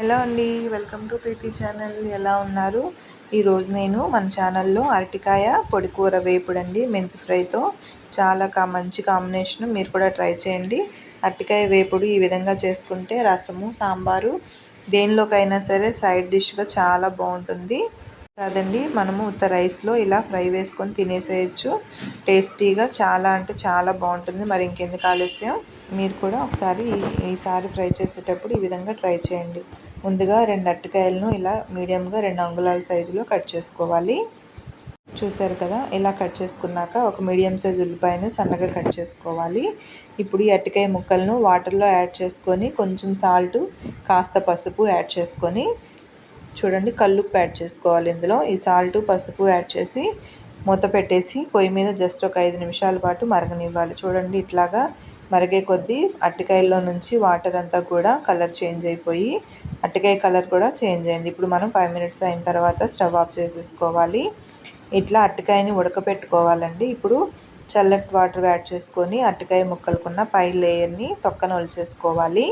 Hello అండి welcome to Preethi channel. ఎలా ఉన్నారు? ఈరోజు నేను మన ఛానల్లో అరటికాయ పొడి కూర వేపుడు అండి మెంతి ఫ్రైతో. చాలా కా మంచి కాంబినేషన్ మీరు కూడా ట్రై చేయండి. అరటికాయ వేపుడు ఈ విధంగా చేసుకుంటే రసము సాంబారు దేనిలోకైనా సరే సైడ్ డిష్గా చాలా బాగుంటుంది. కాదండి మనము ఉత్త రైస్లో ఇలా ఫ్రై వేసుకొని తినేసేయచ్చు. టేస్టీగా చాలా అంటే చాలా బాగుంటుంది. మరి ఇంకెందుకు ఆలస్యం? మీరు కూడా ఒకసారి ఈసారి ఫ్రై చేసేటప్పుడు ఈ విధంగా ట్రై చేయండి. ముందుగా రెండు అరటికాయలను ఇలా మీడియంగా రెండు అంగుళాల సైజులో కట్ చేసుకోవాలి. చూసారు కదా ఇలా కట్ చేసుకున్నాక ఒక మీడియం సైజ్ ఉల్లిపాయను సన్నగా కట్ చేసుకోవాలి. ఇప్పుడు ఈ అరటికాయ ముక్కలను వాటర్లో యాడ్ చేసుకొని కొంచెం సాల్ట్ కాస్త పసుపు యాడ్ చేసుకొని చూడండి కల్లుప్పు యాడ్ చేసుకోవాలి ఇందులో. ఈ సాల్ట్ పసుపు యాడ్ చేసి మూత పెట్టేసి పొయ్యి మీద జస్ట్ ఒక ఐదు నిమిషాల పాటు మరగనివ్వాలి. చూడండి ఇట్లాగా మరిగే కొద్దీ అట్టికాయల్లో నుంచి వాటర్ అంతా కూడా కలర్ చేంజ్ అయిపోయి అట్టికాయ కలర్ కూడా చేంజ్ అయింది. ఇప్పుడు మనం ఫైవ్ మినిట్స్ అయిన తర్వాత స్టవ్ ఆఫ్ చేసేసుకోవాలి. ఇట్లా అట్టికాయని ఉడకపెట్టుకోవాలండి. ఇప్పుడు చల్లటి వాటర్ యాడ్ చేసుకొని అట్టికాయ ముక్కలుకున్న పై లేయర్ని తొక్కన ఒలిచేసుకోవాలి.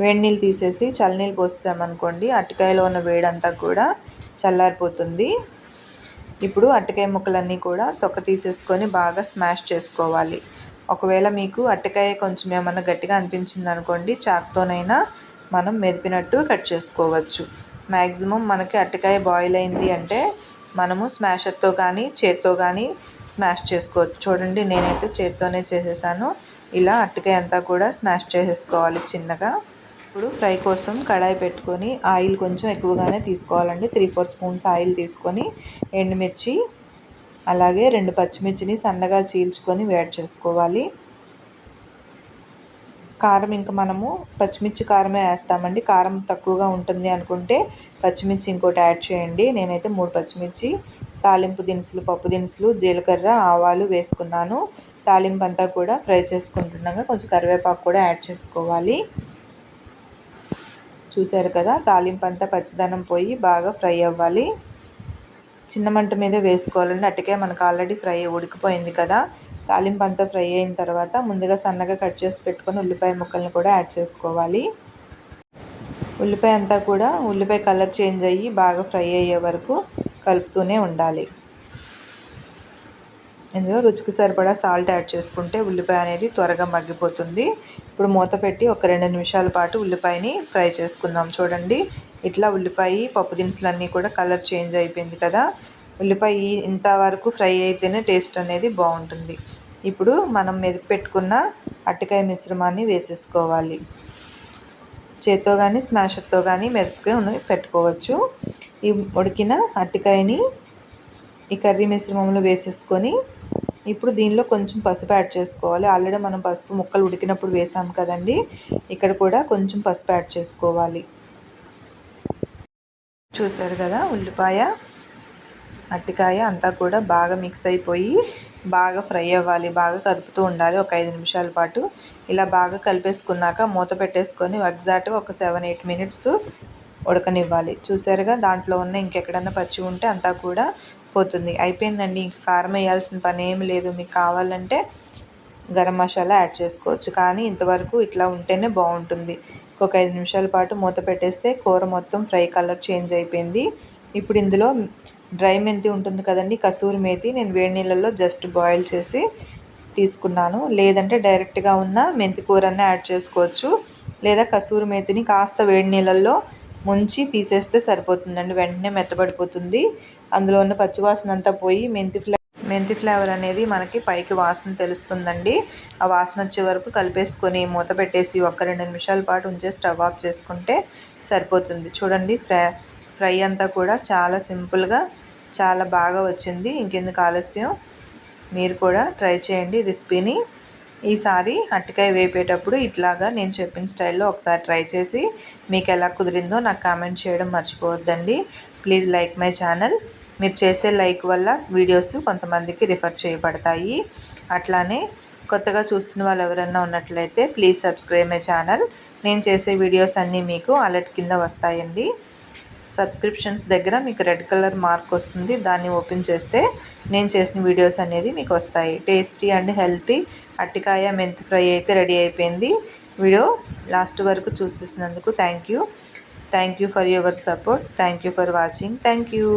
వేడి నీళ్ళు తీసేసి చల్లనీళ్ళు పోసామనుకోండి అరటికాయలో ఉన్న వేడంతా కూడా చల్లారిపోతుంది. ఇప్పుడు అరటికాయ ముక్కలన్నీ కూడా తొక్క తీసేసుకొని బాగా స్మాష్ చేసుకోవాలి. ఒకవేళ మీకు అరటికాయ కొంచెం ఏమన్నా గట్టిగా అనిపించింది అనుకోండి చాక్తోనైనా మనం మెదిపినట్టు కట్ చేసుకోవచ్చు. మ్యాక్సిమం మనకి అరటికాయ బాయిల్ అయింది అంటే మనము స్మాషర్తో కానీ చేత్తో కానీ స్మాష్ చేసుకోవచ్చు. చూడండి నేనైతే చేత్తోనే చేసేసాను. ఇలా అరటికాయ అంతా కూడా స్మాష్ చేసేసుకోవాలి చిన్నగా. ఇప్పుడు ఫ్రై కోసం కడాయి పెట్టుకొని ఆయిల్ కొంచెం ఎక్కువగానే తీసుకోవాలండి. త్రీ ఫోర్ స్పూన్స్ ఆయిల్ తీసుకొని ఎండుమిర్చి అలాగే రెండు పచ్చిమిర్చిని సన్నగా చీల్చుకొని వేడి చేసుకోవాలి. కారం ఇంకా మనము పచ్చిమిర్చి కారమే వేస్తామండి. కారం తక్కువగా ఉంటుంది అనుకుంటే పచ్చిమిర్చి ఇంకోటి యాడ్ చేయండి. నేనైతే మూడు పచ్చిమిర్చి తాలింపు దినుసులు పప్పు దినుసులు జీలకర్ర ఆవాలు వేసుకున్నాను. తాలింపు అంతా కూడా ఫ్రై చేసుకుంటుండగా కొంచెం కరివేపాకు కూడా యాడ్ చేసుకోవాలి. చూశారు కదా తాలింపు అంతా పచ్చిదనం పోయి బాగా ఫ్రై అవ్వాలి. చిన్న మంట మీద వేసుకోవాలండి. అటుకే మనకు ఆల్రెడీ ఫ్రై ఉడికిపోయింది కదా. తాలింపు అంతా ఫ్రై అయిన తర్వాత ముందుగా సన్నగా కట్ చేసి పెట్టుకొని ఉల్లిపాయ ముక్కల్ని కూడా యాడ్ చేసుకోవాలి. ఉల్లిపాయ అంతా కూడా ఉల్లిపాయ కలర్ చేంజ్ అయ్యి బాగా ఫ్రై అయ్యే వరకు కలుపుతూనే ఉండాలి. ఇందులో రుచికి సరిపడా సాల్ట్ యాడ్ చేసుకుంటే ఉల్లిపాయ అనేది త్వరగా మగ్గిపోతుంది. ఇప్పుడు మూత పెట్టి ఒక రెండు నిమిషాల పాటు ఉల్లిపాయని ఫ్రై చేసుకుందాం. చూడండి ఇట్లా ఉల్లిపాయ పప్పు దినుసులన్నీ కూడా కలర్ చేంజ్ అయిపోయింది కదా. ఉల్లిపాయ ఇంతవరకు ఫ్రై అయితేనే టేస్ట్ అనేది బాగుంటుంది. ఇప్పుడు మనం మెదిపి పెట్టుకున్న అట్టకాయ మిశ్రమాన్ని వేసేసుకోవాలి. చేత్తో కానీ స్మాషర్తో కానీ మెదుపుకొని పెట్టుకోవచ్చు. ఈ ఉడికిన అట్టకాయని ఈ కర్రీ మిశ్రమంలో వేసేసుకొని ఇప్పుడు దీనిలో కొంచెం పసుపు యాడ్ చేసుకోవాలి. ఆల్రెడీ మనం పసుపు ముక్కలు ఉడికినప్పుడు వేసాం కదండి. ఇక్కడ కూడా కొంచెం పసుపు యాడ్ చేసుకోవాలి. చూసారు కదా ఉల్లిపాయ అట్టికాయ అంతా కూడా బాగా మిక్స్ అయిపోయి బాగా ఫ్రై అవ్వాలి. బాగా కదుపుతూ ఉండాలి ఒక ఐదు నిమిషాల పాటు. ఇలా బాగా కలిపేసుకున్నాక మూత పెట్టేసుకొని ఎగ్జాక్ట్గా ఒక సెవెన్ ఎయిట్ మినిట్స్ ఉడకనివ్వాలి. చూసారుగా దాంట్లో ఉన్న ఇంకెక్కడన్నా పచ్చి ఉంటే అంతా కూడా పోతుంది అయిపోయిందండి. ఇంకా కారం వేయాల్సిన పని ఏమి లేదు. మీకు కావాలంటే గరం మసాలా యాడ్ చేసుకోవచ్చు. కానీ ఇంతవరకు ఇట్లా ఉంటేనే బాగుంటుంది. ఒక ఐదు నిమిషాల పాటు మూత పెట్టేస్తే కూర మొత్తం ఫ్రై కలర్ చేంజ్ అయిపోయింది. ఇప్పుడు ఇందులో డ్రై మెంతి ఉంటుంది కదండి కసూరి మేతి నేను వేడి నీళ్ళల్లో జస్ట్ బాయిల్ చేసి తీసుకున్నాను. లేదంటే డైరెక్ట్గా ఉన్న మెంతి కూరనే యాడ్ చేసుకోవచ్చు. లేదా కసూరి మేతిని కాస్త వేడి నీళ్ళల్లో ముంచి తీసేస్తే సరిపోతుందండి. వెంటనే మెత్తబడిపోతుంది. అందులో ఉన్న పచ్చివాసన అంతా పోయి మెంతి ఫ్లే మెంతి ఫ్లేవర్ అనేది మనకి పైకి వాసన తెలుస్తుందండి. ఆ వాసన వచ్చే వరకు కలిపేసుకొని మూత పెట్టేసి ఒక రెండు నిమిషాల పాటు ఉంచే స్టవ్ ఆఫ్ చేసుకుంటే సరిపోతుంది. చూడండి ఫ్రై ఫ్రై అంతా కూడా చాలా సింపుల్గా చాలా బాగా వచ్చింది. ఇంకెందుకు ఆలస్యం? మీరు కూడా ట్రై చేయండి రెసిపీని. ఈసారి అరటికాయ వేపేటప్పుడు ఇట్లాగా నేను చెప్పిన స్టైల్లో ఒకసారి ట్రై చేసి మీకు ఎలా కుదిరిందో నాకు కామెంట్ చేయడం మర్చిపోవద్దండి. Please like my channel. మీరు చేసే లైక్ వల్ల వీడియోస్ కొంతమందికి రిఫర్ చేయబడతాయి. అట్లానే కొత్తగా చూస్తున్న వాళ్ళు ఎవరైనా ఉన్నట్లయితే ప్లీజ్ సబ్స్క్రైబ్ మై ఛానల్. నేను చేసే వీడియోస్ అన్నీ మీకు అలర్ట్ కింద వస్తాయండి. సబ్స్క్రిప్షన్స్ దగ్గర మీకు రెడ్ కలర్ మార్క్ వస్తుంది. దాన్ని ఓపెన్ చేస్తే నేను చేసిన వీడియోస్ అనేది మీకు వస్తాయి. టేస్టీ అండ్ హెల్తీ అట్టికాయ మెంతి ఫ్రై అయితే రెడీ అయిపోయింది. వీడియో లాస్ట్ వరకు చూసేసినందుకు thank you. Thank you for your support. Thank you for watching. Thank you.